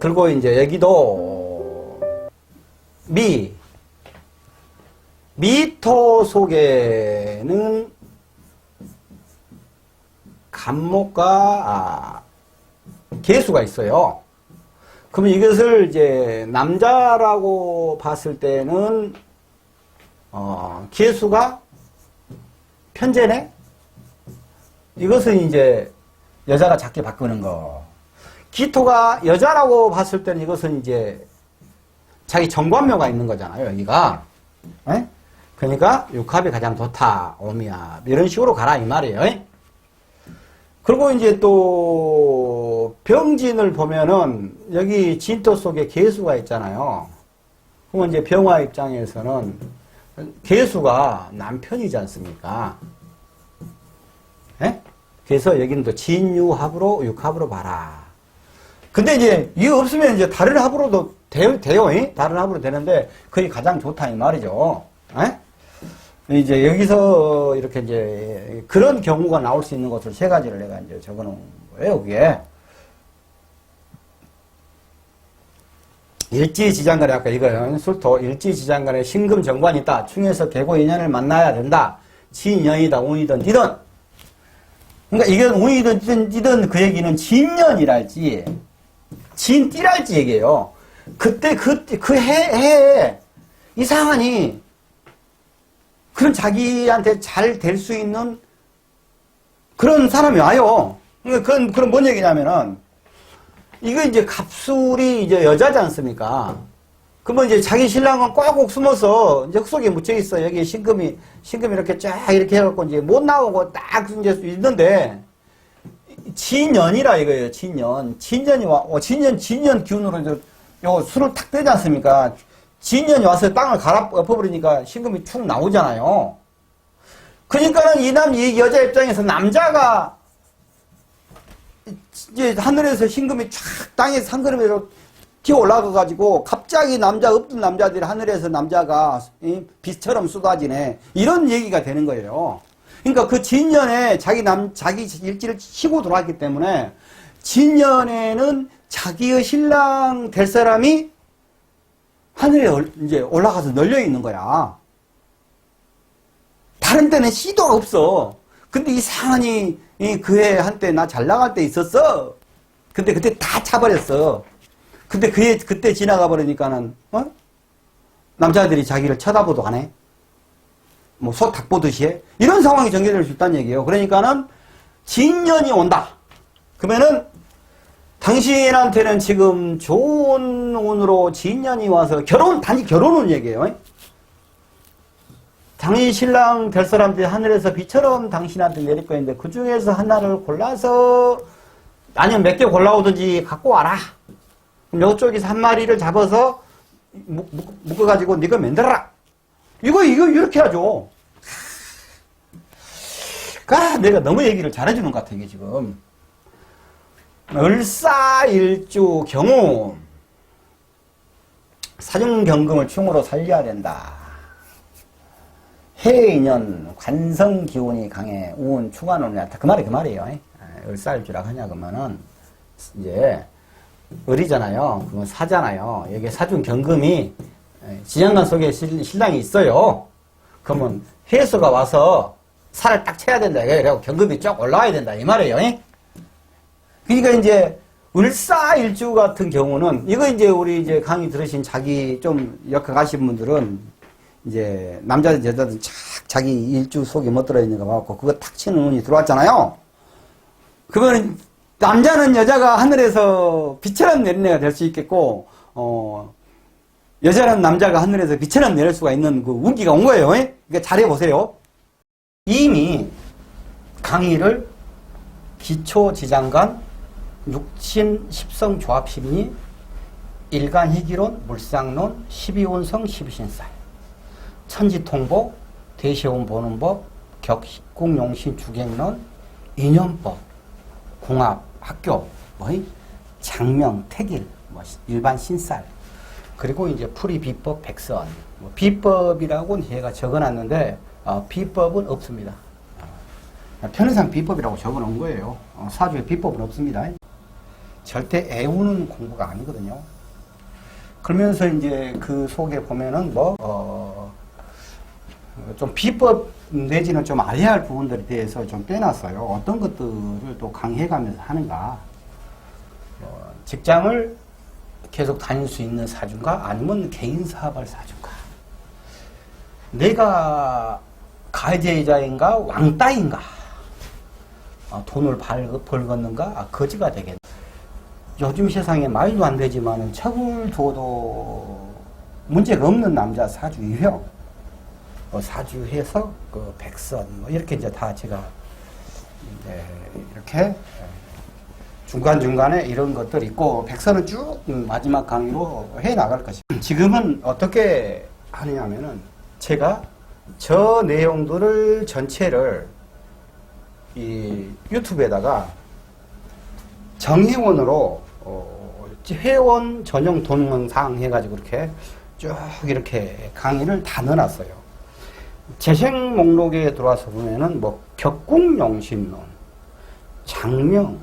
그리고 이제 여기도 미 미토 속에는 간목과 아, 개수가 있어요. 그러면 이것을 이제 남자라고 봤을 때는 어, 개수가 편제네? 이것은 이제 여자가 작게 바꾸는 거. 기토가 여자라고 봤을 때는 이것은 이제 자기 정관묘가 있는 거잖아요, 여기가. 예? 그러니까 육합이 가장 좋다, 오미야. 이런 식으로 가라, 이 말이에요. 예? 그리고 이제 또 병진을 보면은 여기 진토 속에 개수가 있잖아요. 그러면 이제 병화 입장에서는 개수가 남편이지 않습니까? 예? 그래서 여기는 또 진유합으로 육합으로 봐라. 근데 이제 이거 없으면 이제 다른 합으로도 돼, 돼요. 예? 다른 합으로 되는데 그게 가장 좋다 이 말이죠. 예? 이제 여기서 이렇게 이제 그런 경우가 나올 수 있는 것을 세 가지를 내가 이제 적어 놓은 거예요, 여기에. 일지지장간에 아까 이거요. 술토 일지지장간에 신금 정관이 있다. 충에서 계고 인연을 만나야 된다. 진연이다, 운이든 띠든. 그러니까 이게 운이든 띠든, 그 얘기는 진년이랄지 진 띠랄지 얘기예요. 그때 그그해 해에 이상하니 그런 자기한테 잘 될 수 있는 그런 사람이 와요. 그러니까 그건, 그런 뭔 얘기냐면은, 이거 이제 갑술이 이제 여자지 않습니까? 그러면 이제 자기 신랑은 꼭꼭 숨어서 이제 흙속에 묻혀 있어. 여기 신금이, 신금이 이렇게 쫙 이렇게 해갖고 이제 못 나오고 딱 이제 있는데, 진년이라 이거예요, 진년. 진년이 와, 어, 진년, 진년 기운으로 이제 요 술을 탁 떼지 않습니까? 진년이 와서 땅을 갈아 엎어버리니까 신금이 축 나오잖아요. 그러니까는 이 남, 이 여자 입장에서 남자가 이제 하늘에서 신금이 쫙 땅에 산그릇으로 튀어 올라가가지고 갑자기 남자 없던 남자들이 하늘에서 남자가 이 빛처럼 쏟아지네 이런 얘기가 되는 거예요. 그러니까 그 진년에 자기 남 자기 일지를 치고 들어왔기 때문에 진년에는 자기의 신랑 될 사람이 하늘에 올- 이제 올라가서 널려 있는 거야. 다른 때는 시도가 없어. 근데 이상하니 이 그해 한때 나 잘 나갈 때 있었어. 근데 그때 다 차버렸어. 근데 그해 그때 지나가 버리니까는 어? 남자들이 자기를 쳐다보도 안 해. 뭐소 닭 보듯이 해. 이런 상황이 전개될 수 있다는 얘기예요. 그러니까는 진년이 온다. 그러면은 당신한테는 지금 좋은 운으로 진년이 와서 결혼 단지 결혼운 얘기예요. 당신 신랑 될 사람들이 하늘에서 비처럼 당신한테 내릴 거인데 그 중에서 하나를 골라서 아니면 몇 개 골라오든지 갖고 와라. 그럼 이쪽에서 한 마리를 잡아서 묶어가지고 네가 만들어라. 이거 이거 이렇게 하죠. 아, 내가 너무 얘기를 잘해주는 것 같아 이게 지금. 을사일주 경우 사중경금을 충으로 살려야 된다. 해인년 관성 기운이 강해 우운 추관운이 나타. 그 말이 그 말이에요. 아, 을사일주라고 하냐 그러면은 이제 을이잖아요. 그건 사잖아요. 여기 사중 경금이 지장간 속에 신- 신랑이 있어요. 그러면 해수가 와서 살을 딱 쳐야 된다. 그래고 경금이 쭉 올라와야 된다. 이 말이에요. 그러니까 이제 을사일주 같은 경우는 이거 이제 우리 이제 강의 들으신 자기 좀 역학 하신 분들은 이제 남자든 여자든 착 자기 일주 속에 못 들어있는 거 봐갖고 그거 탁 치는 운이 들어왔잖아요. 그러면 남자는 여자가 하늘에서 빛처럼 내리는 애가 될 수 있겠고 어 여자는 남자가 하늘에서 빛처럼 내릴 수가 있는 그 운기가 온 거예요. 그러니까 잘해보세요. 이미 강의를 기초지장간 육신 십성 조합심리 일간 희기론 물상론 십이운성 십이신살 천지통보 대시온 보는 법 격국용신 주객론 인연법 공합 학교 뭐 장명 택일 뭐 일반 신살 그리고 이제 풀이 비법 백선 뭐 비법이라고는 제가 적어놨는데 어, 비법은 없습니다. 편의상 비법이라고 적어놓은 거예요. 어, 사주에 비법은 없습니다. 절대 애우는 공부가 아니거든요. 그러면서 이제 그 속에 보면은 뭐, 어, 좀 비법 내지는 좀 알아야 할 부분들에 대해서 좀 빼놨어요. 어떤 것들을 또 강해가면서 하는가. 어, 직장을 계속 다닐 수 있는 사주인가? 아니면 개인 사업을 사주인가? 내가 가해자인가? 왕따인가? 어, 돈을 벌, 벌겠는가? 아, 거지가 되겠네. 요즘 세상에 말도 안 되지만 척을 둬도 문제가 없는 남자 사주 유형. 어, 사주해서 그 백선 뭐 이렇게 이제 다 제가 이제 이렇게 중간 중간에 이런 것들 있고 백선은 쭉 마지막 강의로 해 나갈 것입니다. 지금은 어떻게 하느냐면은 제가 저 내용들을 전체를 이 유튜브에다가 정회원으로 어, 회원 전용 동영상 해가지고 이렇게 쭉 이렇게 강의를 다 넣어놨어요. 재생 목록에 들어와서 보면은 뭐 격국용신론, 장명,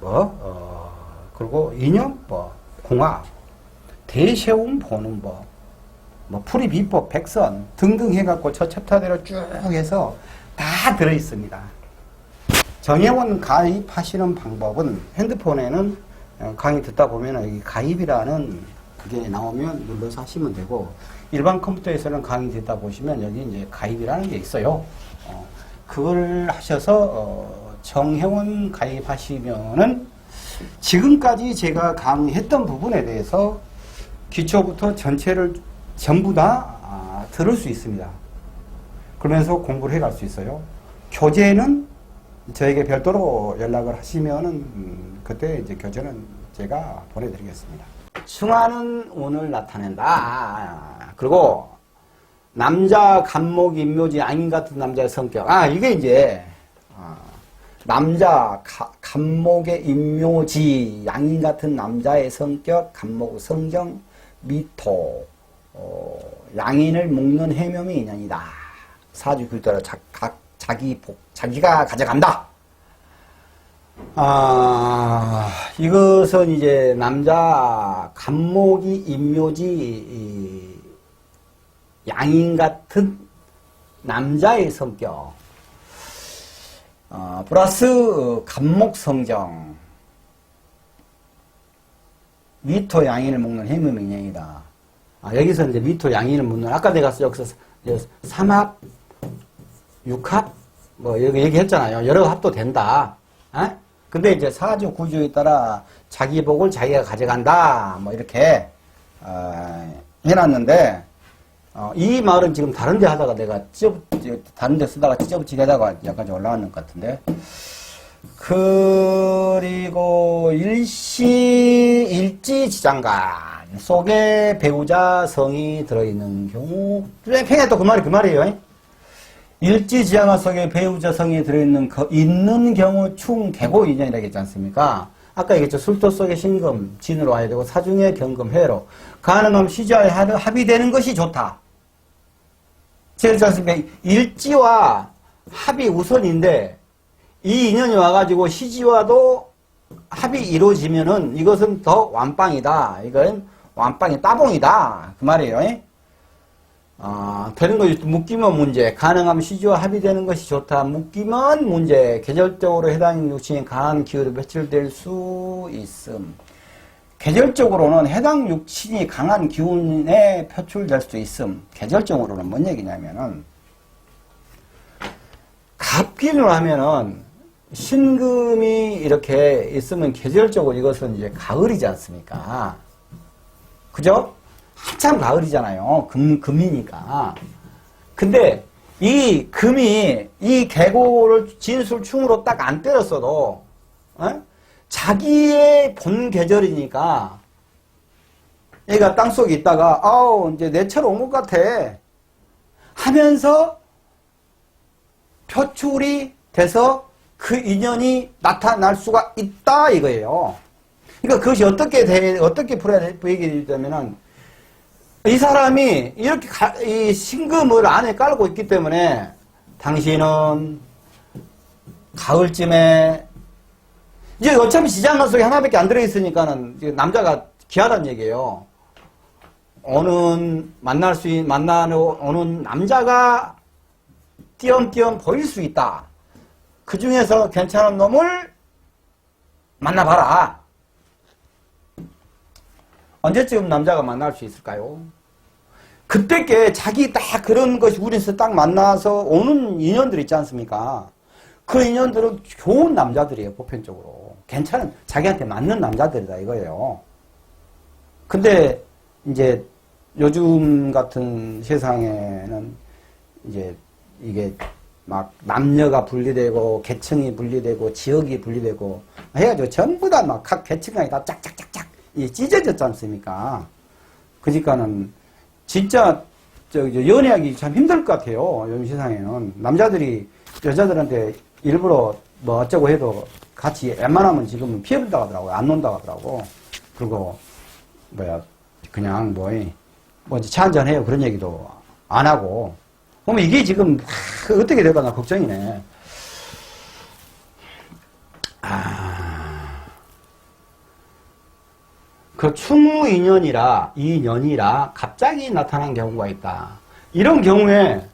뭐 어, 그리고 인연법, 공학, 대세움 보는 법, 뭐 풀이 비법, 백선 등등 해갖고 저 챕터대로 쭉 해서 다 들어 있습니다. 정혜원 가입하시는 방법은 핸드폰에는 어, 강의 듣다 보면 여기 가입이라는 그게 나오면 눌러서 하시면 되고 일반 컴퓨터에서는 강의 듣다 보시면 여기 이제 가입이라는 게 있어요. 어, 그걸 하셔서 어, 정혜원 가입하시면은 지금까지 제가 강의했던 부분에 대해서 기초부터 전체를 전부 다 아, 들을 수 있습니다. 그러면서 공부를 해갈 수 있어요. 교재는 저에게 별도로 연락을 하시면은 음, 그때 이제 교재는 제가 보내드리겠습니다. 승화는 오늘 나타낸다. 그리고 남자 간목 인묘지 아닌 같은 남자의 성격. 아 이게 이제 아, 남자 가, 간목의 인묘지 양인 같은 남자의 성격 간목 성경 미토 어, 양인을 묶는 해명이 인연이다. 사주 글자로 자, 각, 자기 복, 자기가 가져간다. 아, 이것은 이제 남자 간목이 인묘지 이, 양인 같은 남자의 성격. 어, 플러스 간목 성정. 미토 양인을 먹는 해물 인연이다. 아, 여기서 이제 미토 양인을 묻는 아까 내가 여기서 삼합, 육합 뭐 여기 얘기했잖아요. 여러 합도 된다. 어? 근데 이제 사주 구조에 따라 자기 복을 자기가 가져간다. 뭐 이렇게 어, 해놨는데 어, 이 말은 지금 다른 데 하다가 내가 찢어 다른 데 쓰다가 찢어붙이다가 약간 좀 올라왔는 것 같은데 그리고 일시 일지 지장간 속에 배우자 성이 들어있는 경우 평에 또그 말이 그 말이에요. 일지 지장간 속에 배우자 성이 들어있는 거, 있는 경우 충 개고 인연이라고 했지 않습니까? 아까 얘기했죠. 술도 속에 신금 진으로 와야 되고 사중에 경금 회로 가능하면 시주와의 합의되는 것이 좋다. 했지 않습니까? 일지와 합이 우선인데 이 인연이 와가지고 시지와도 합이 이루어지면은 이것은 더 완빵이다. 이건 완빵이 따봉이다. 그 말이에요. 아, 되는 것이 묶이면 문제, 가능하면 시주와 합의되는 것이 좋다. 묶이면 문제, 계절적으로 해당 육신이 강한 기운으로 배출될 수 있음. 계절적으로는 해당 육신이 강한 기운에 표출될 수 있음. 계절적으로는 뭔 얘기냐면은, 갑기를 하면은, 신금이 이렇게 있으면 계절적으로 이것은 이제 가을이지 않습니까? 그죠? 한참 가을이잖아요. 금, 금이니까. 근데 이 금이 이 계곡을 진술충으로 딱 안 때렸어도, 어? 자기의 본 계절이니까 얘가 땅속에 있다가, 아우, 이제 내철 온 것 같아. 하면서 표출이 돼서 그 인연이 나타날 수가 있다 이거예요. 그러니까 그것이 어떻게 돼, 어떻게 풀어야 되냐면은 이 사람이 이렇게 가, 이 신금을 안에 깔고 있기 때문에 당신은 가을쯤에 이제 어차피 지장간 속에 하나밖에 안 들어있으니까는 남자가 귀하다는 얘기예요. 오는 만날 수 있, 만나는 오는 남자가 띄엄띄엄 보일 수 있다. 그 중에서 괜찮은 놈을 만나봐라. 언제쯤 남자가 만날 수 있을까요? 그때께 자기 딱 그런 것이 우리에서 딱 만나서 오는 인연들 있지 않습니까? 그 인연들은 좋은 남자들이에요, 보편적으로. 괜찮은, 자기한테 맞는 남자들이다, 이거예요. 근데, 이제, 요즘 같은 세상에는, 이제, 이게, 막, 남녀가 분리되고, 계층이 분리되고, 지역이 분리되고, 해가지고 전부 다 막, 각 계층간이 다 짝짝짝짝, 이 찢어졌지 않습니까? 그러니까는, 진짜, 저, 저 연애하기 참 힘들 것 같아요, 요즘 세상에는. 남자들이 여자들한테 일부러 뭐 어쩌고 해도 같이 웬만하면 지금은 피해본다고 하더라고요. 안 논다고 하더라고. 그리고, 뭐야, 그냥 뭐, 뭐, 차 한잔 해요. 그런 얘기도 안 하고. 그러면 이게 지금, 하, 어떻게 될까 나 걱정이네. 아. 그 추무 인연이라, 인연이라 갑자기 나타난 경우가 있다. 이런 경우에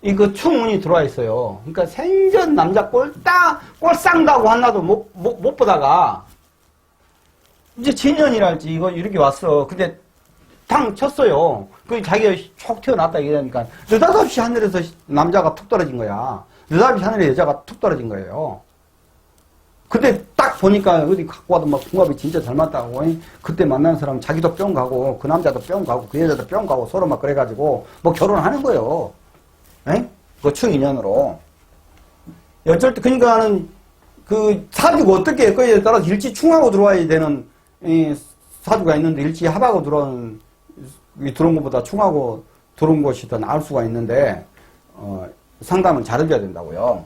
이거 충운이 들어와 있어요. 그러니까 생전 남자 꼴딱 꼴쌍다고 하나도 못, 못, 못 보다가 이제 진년이랄지 이거 이렇게 왔어. 근데 당 쳤어요. 그 자기가 촉 튀어났다 이러니까 느닷없이 하늘에서 남자가 툭 떨어진 거야. 느닷없이 하늘에 여자가 툭 떨어진 거예요. 근데 딱 보니까 어디 갖고 와도 막 궁합이 진짜 잘 맞다고. 이? 그때 만난 사람 자기도 뿅 가고 그 남자도 뿅 가고 그 여자도 뿅 가고 서로 막 그래가지고 뭐 결혼하는 거예요. 에? 그 충 인연으로. 어쩔 때, 그니까는, 그, 사주가 어떻게 할 거에 따라서 일치 충하고 들어와야 되는, 이, 사주가 있는데 일치 합하고 들어온, 이 들어온 것보다 충하고 들어온 것이 더 나을 수가 있는데, 어, 상담은 잘해줘야 된다고요.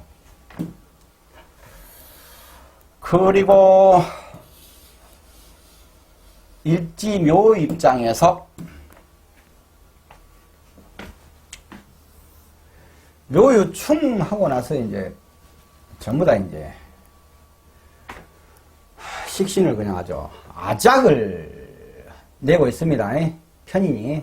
그리고, 일지묘 입장에서, 묘유충 하고 나서 이제 전부 다 이제 식신을 그냥 하죠. 아작을 내고 있습니다. 편인이.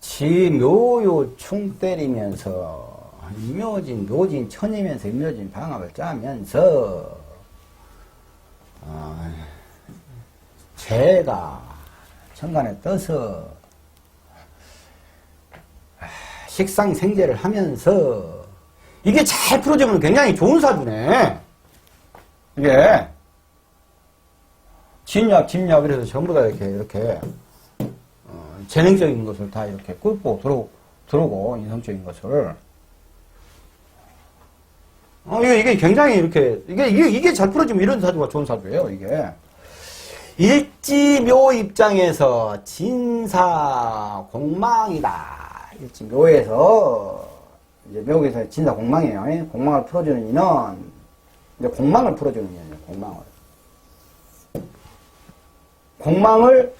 지 묘유충 때리면서 임묘진 묘진 천이면서 임묘진 방합을 짜면서 어, 재가 천간에 떠서 식상 생제를 하면서 이게 잘 풀어지면 굉장히 좋은 사주네. 이게 진약, 진약 그래서 전부 다 이렇게 이렇게 어, 재능적인 것을 다 이렇게 꿇고 들어 들어오고 인성적인 것을 어, 이게, 이게 굉장히 이렇게 이게 이게 이게 잘 풀어지면 이런 사주가 좋은 사주예요. 이게 일지묘 입장에서 진사 공망이다. 일지 묘에서 이제 묘에서 진사 공망이에요. 예? 공망을 풀어주는 인은 이제 공망을 풀어주는 인이에요. 공망을 공망을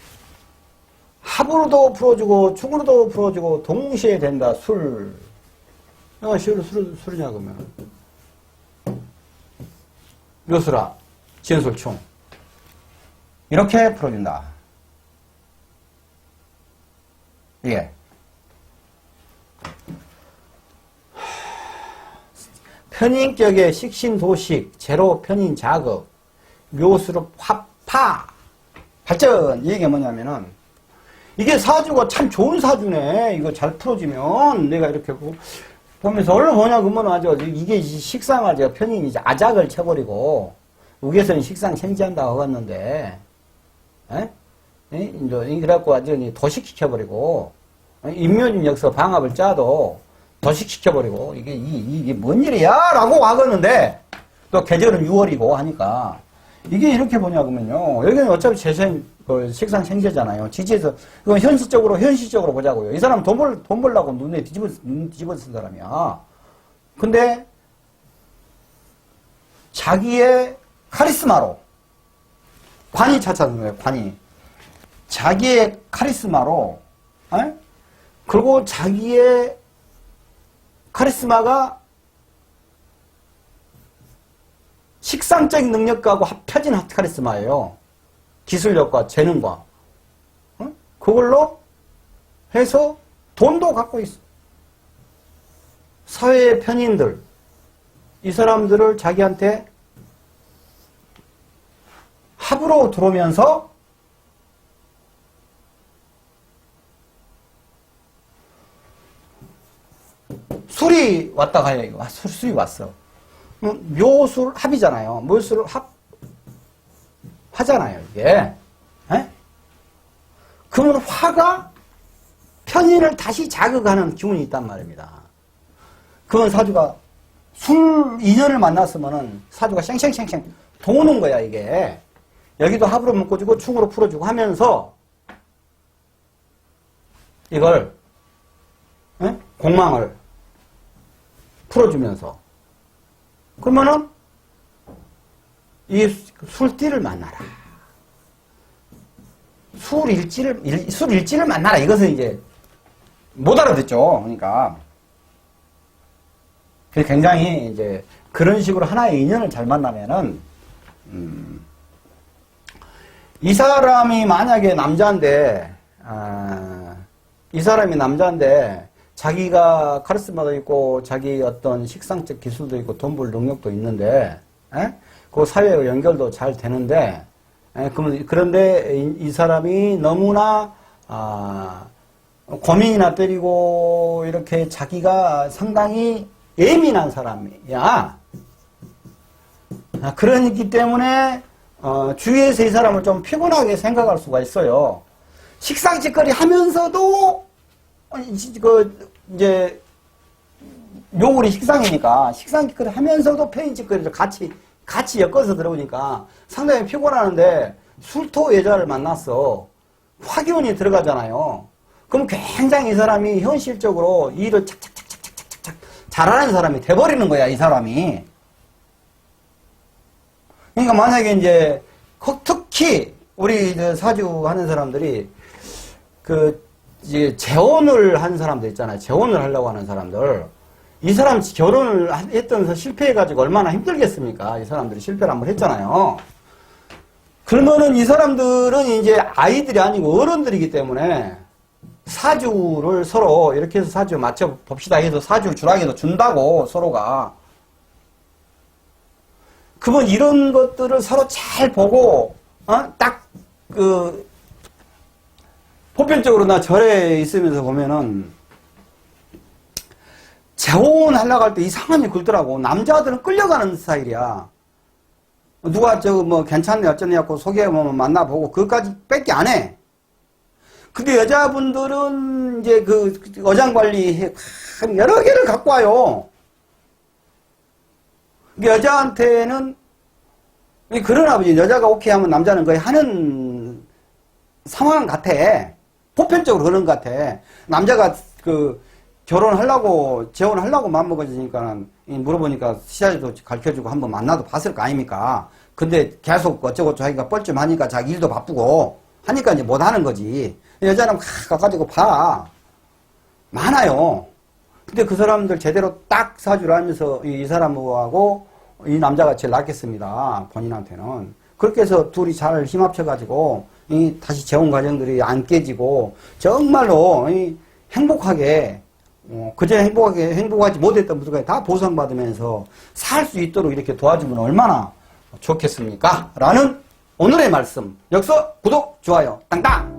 합으로도 풀어주고 축으로도 풀어주고 동시에 된다. 술. 야, 시로 술 술이냐 그러면 묘수라 진술충 이렇게 풀어준다. 예. 편인격의 식신도식, 제로 편인 자극, 묘수로 화파, 발전. 이 얘기가 뭐냐면은, 이게 사주가 참 좋은 사주네. 이거 잘 풀어지면, 내가 이렇게 보- 보면서, 얼른 뭐냐, 그러면 아주, 이게 식상을 제가 편인이 아작을 쳐버리고, 우에서는 식상 생지한다고 하겠는데, 에? 에? 이제, 그래갖고 완전히 도식시켜버리고, 인묘진 역서 방합을 짜도, 도식시켜버리고, 이게, 이, 이게 뭔 일이야? 라고 와겠는데, 또 계절은 6월이고 하니까, 이게 이렇게 보냐, 그러면요. 여기는 어차피 재생, 그 식상 생제잖아요. 지지에서, 이건 현실적으로, 현실적으로 보자고요. 이 사람 돈 벌, 돈 벌라고 눈에 뒤집어, 눈 뒤집어 쓴 사람이야. 근데, 자기의 카리스마로, 관이 찾아는 거예요, 관이. 자기의 카리스마로, 에? 그리고 자기의 카리스마가 식상적인 능력하고 합쳐진 카리스마예요. 기술력과 재능과. 어? 그걸로 해서 돈도 갖고 있어. 사회의 편인들, 이 사람들을 자기한테 합으로 들어오면서 술이 왔다 가요, 이거. 아, 술, 술이 왔어. 음, 묘술 합이잖아요. 묘술 합, 하잖아요, 이게. 에? 그러면 화가 편인을 다시 자극하는 기운이 있단 말입니다. 그건 사주가 술 인연을 만났으면은 사주가 쌩쌩쌩쌩 도는 거야, 이게. 여기도 합으로 묶어주고 충으로 풀어주고 하면서 이걸 에? 공망을 풀어주면서 그러면은 이 술띠를 만나라. 술일지를 일- 술일지를 만나라. 이것은 이제 못 알아듣죠. 그러니까 굉장히 이제 그런 식으로 하나의 인연을 잘 만나면은 음, 이 사람이 만약에 남자인데 아, 이 사람이 남자인데 자기가 카리스마도 있고 자기 어떤 식상적 기술도 있고 돈 벌 능력도 있는데 에? 그 사회와 연결도 잘 되는데 에, 그런데 이, 이 사람이 너무나 아, 고민이나 때리고 이렇게 자기가 상당히 예민한 사람이야. 아, 그러기 때문에 어, 주위에서 이 사람을 좀 피곤하게 생각할 수가 있어요. 식상짓거리 하면서도 그 이제 요울이 식상이니까 식상짓거리 하면서도 페인짓거리를 같이 같이 엮어서 들어오니까 상당히 피곤하는데 술토 여자를 만났어 화기운이 들어가잖아요. 그럼 굉장히 이 사람이 현실적으로 일을 착착착착착착착 잘하는 사람이 돼버리는 거야 이 사람이. 그러니까 만약에 이제 그 특히 우리 사주 하는 사람들이 그 이제 재혼을 한 사람들 있잖아요. 재혼을 하려고 하는 사람들. 이 사람 결혼을 하- 했던 실패해가지고 얼마나 힘들겠습니까? 이 사람들이 실패를 한번 했잖아요. 그러면은 이 사람들은 이제 아이들이 아니고 어른들이기 때문에 사주를 서로 이렇게 해서 사주 맞춰 봅시다 해서 사주 주라기도 준다고 서로가. 그러면 이런 것들을 서로 잘 보고, 어? 딱, 그, 보편적으로 나 절에 있으면서 보면은, 재혼하려고 할 때 이상하게 굴더라고. 남자들은 끌려가는 스타일이야. 누가 저거 뭐 괜찮네 어쩌네 하고 소개하면 만나보고 그것까지 뺏기 안 해. 근데 여자분들은 이제 그 어장 관리 여러 개를 갖고 와요. 여자한테는 그러나 보지 여자가 오케이 하면 남자는 거의 하는 상황 같아. 보편적으로 그런 것 같아. 남자가 그 결혼하려고 재혼하려고 마음먹어지니까는 물어보니까 시자지도 가르쳐주고 한번 만나도 봤을 거 아닙니까? 근데 계속 어쩌고 자기가 뻘쭘하니까 자기 일도 바쁘고 하니까 이제 못 하는 거지. 여자는 가가지고 봐. 많아요. 근데 그 사람들 제대로 딱 사주를 하면서 이, 이 사람하고 이 남자가 제일 낫겠습니다. 본인한테는. 그렇게 해서 둘이 잘 힘합쳐가지고 이 다시 재혼 과정들이 안 깨지고 정말로 이 행복하게 어, 그전에 행복하게 행복하지 못했던 분들까지 다 보상받으면서 살 수 있도록 이렇게 도와주면 얼마나 좋겠습니까? 라는 오늘의 말씀. 역서 구독, 좋아요, 땅땅!